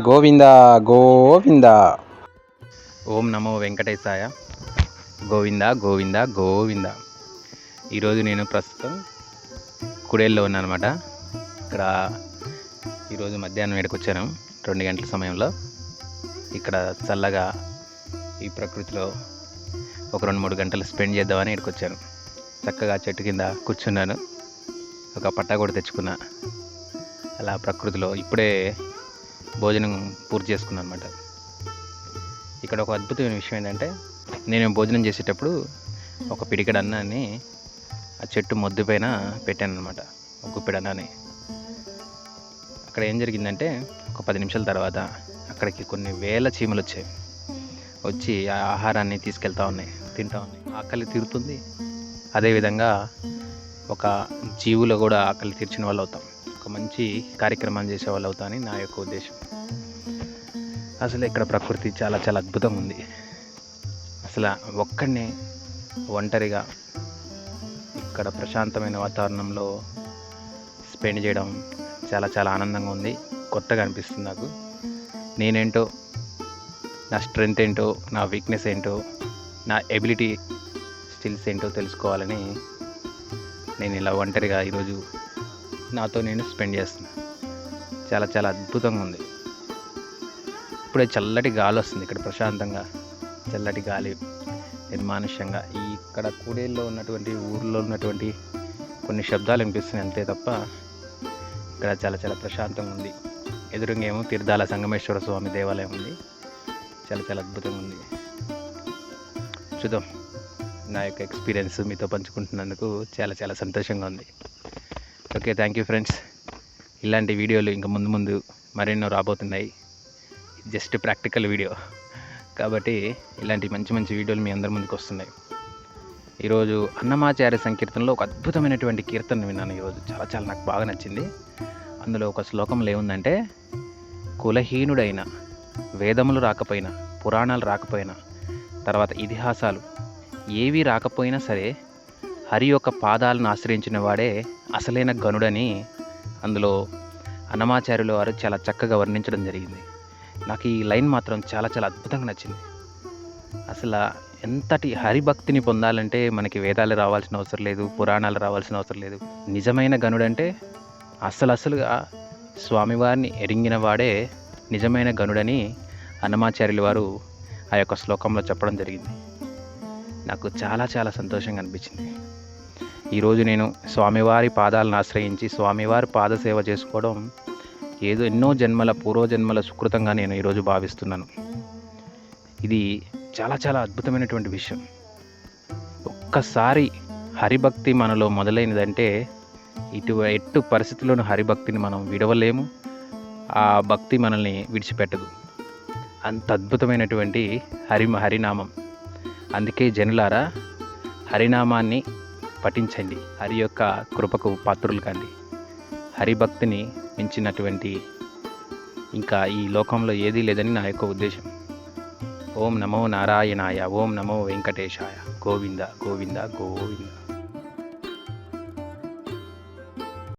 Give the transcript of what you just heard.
గోవింద గోవింద. ఓం నమో వెంకటేశాయ. గోవింద గోవింద గోవింద. ఈరోజు నేను ప్రస్తుతం కుడేల్లో ఉన్నాను అనమాట ఇక్కడ ఈరోజు మధ్యాహ్నం ఇక్కడికి వచ్చాను. రెండు గంటల సమయంలో. ఇక్కడ చల్లగా ఈ ప్రకృతిలో ఒక రెండు మూడు గంటలు స్పెండ్ చేద్దామని ఇక్కడికి వచ్చాను. చక్కగా చెట్టు కింద కూర్చున్నాను. ఒక పట్టా కూడా తెచ్చుకున్నా. అలా ప్రకృతిలో ఇప్పుడే భోజనం పూర్తి చేసుకున్నాను అనమాట ఇక్కడ ఒక అద్భుతమైన విషయం ఏంటంటే నేను భోజనం చేసేటప్పుడు ఒక పిడికడ అన్నాన్ని ఆ చెట్టు మొద్దు పైన పెట్టాను అనమాట ఒక గుప్పెడు అన్నాన్ని. అక్కడ ఏం జరిగిందంటే ఒక పది నిమిషాల తర్వాత అక్కడికి కొన్ని వేల చీమలు వచ్చాయి. వచ్చి ఆ ఆహారాన్ని తీసుకెళ్తా ఉన్నాయి తింటా ఉన్నాయి. ఆకలి తీరుతుంది. అదేవిధంగా ఒక జీవులు కూడా ఆకలి తీర్చిన వాళ్ళు అవుతాం ఒక మంచి కార్యక్రమం చేసే వాళ్ళు అవుతామని నా యొక్క ఉద్దేశం. అసలు ఇక్కడ ప్రకృతి చాలా చాలా అద్భుతంగా ఉంది. అసలు ఒక్కడినే ఒంటరిగా ఇక్కడ ప్రశాంతమైన వాతావరణంలో స్పెండ్ చేయడం చాలా చాలా ఆనందంగా ఉంది. కొత్తగా అనిపిస్తుంది నాకు. నేనేంటో నా స్ట్రెంగ్త్ ఏంటో నా వీక్నెస్ ఏంటో నా ఎబిలిటీ స్కిల్స్ ఏంటో తెలుసుకోవాలని నేను ఇలా ఒంటరిగా ఈరోజు నాతో నేను స్పెండ్ చేస్తున్నాను చాలా చాలా అద్భుతంగా ఉంది. ఇప్పుడే చల్లటి గాలి వస్తుంది ఇక్కడ ప్రశాంతంగా. చల్లటి గాలి నిర్మానుష్యంగా. ఈ ఇక్కడ కూడేల్లో ఉన్నటువంటి ఊర్లో ఉన్నటువంటి కొన్ని శబ్దాలు వినిపిస్తున్నాయి అంతే తప్ప ఇక్కడ చాలా చాలా ప్రశాంతంగా ఉంది. ఎదురుగా ఏమో తీర్థాల సంగమేశ్వర స్వామి దేవాలయం ఉంది. చాలా చాలా అద్భుతంగా ఉంది. చూద్దాం. నా యొక్క ఎక్స్పీరియన్స్ మీతో పంచుకుంటున్నందుకు చాలా చాలా సంతోషంగా ఉంది. ఓకే థ్యాంక్ యూ ఫ్రెండ్స్ ఇలాంటి వీడియోలు ఇంకా ముందు ముందు మరెన్నో రాబోతున్నాయి. జస్ట్ ప్రాక్టికల్ వీడియో కాబట్టి ఇలాంటి మంచి మంచి వీడియోలు మీ అందరి ముందుకు వస్తున్నాయి. ఈరోజు అన్నమాచార్య సంకీర్తనలో ఒక అద్భుతమైనటువంటి కీర్తన విన్నాను ఈరోజు. చాలా చాలా నాకు బాగా నచ్చింది. అందులో ఒక శ్లోకంలో ఏముందంటే కులహీనుడైన వేదములు రాకపోయినా పురాణాలు రాకపోయినా తర్వాత ఇతిహాసాలు ఏవి రాకపోయినా సరే హరి యొక్క పాదాలను ఆశ్రయించిన వాడే అసలైన గనుడని అందులో అన్నమాచార్యుల వారు చాలా చక్కగా వర్ణించడం జరిగింది. నాకు ఈ లైన్ మాత్రం చాలా చాలా అద్భుతంగా నచ్చింది. అసలు ఎంతటి హరిభక్తిని పొందాలంటే మనకి వేదాలు రావాల్సిన అవసరం లేదు పురాణాలు రావాల్సిన అవసరం లేదు. నిజమైన గనుడంటే అసలు అసలుగా స్వామివారిని ఎరింగిన వాడే నిజమైన గనుడని అన్నమాచార్యుల వారు ఆ యొక్క శ్లోకంలో చెప్పడం జరిగింది. నాకు చాలా చాలా సంతోషంగా అనిపించింది. ఈరోజు నేను స్వామివారి పాదాలను ఆశ్రయించి స్వామివారి పాదసేవ చేసుకోవడం ఏదో ఎన్నో జన్మల పూర్వజన్మల సుకృతంగా నేను ఈరోజు భావిస్తున్నాను. ఇది చాలా చాలా అద్భుతమైనటువంటి విషయం. ఒక్కసారి హరిభక్తి మనలో మొదలైనదంటే ఇటు ఎట్టు పరిస్థితుల్లోనూ హరిభక్తిని మనం విడవలేము. ఆ భక్తి మనల్ని విడిచిపెట్టదు. అంత అద్భుతమైనటువంటి హరి హరినామం. అందుకే జనులారా హరినామాన్ని పఠించండి. హరి యొక్క కృపకు పాత్రులు కండి. హరిభక్తిని మించినటువంటి ఇంకా ఈ లోకంలో ఏదీ లేదని నా యొక్క ఉద్దేశం. ఓం నమో నారాయణాయ ఓం నమో వెంకటేశాయ. గోవింద గోవింద గోవింద.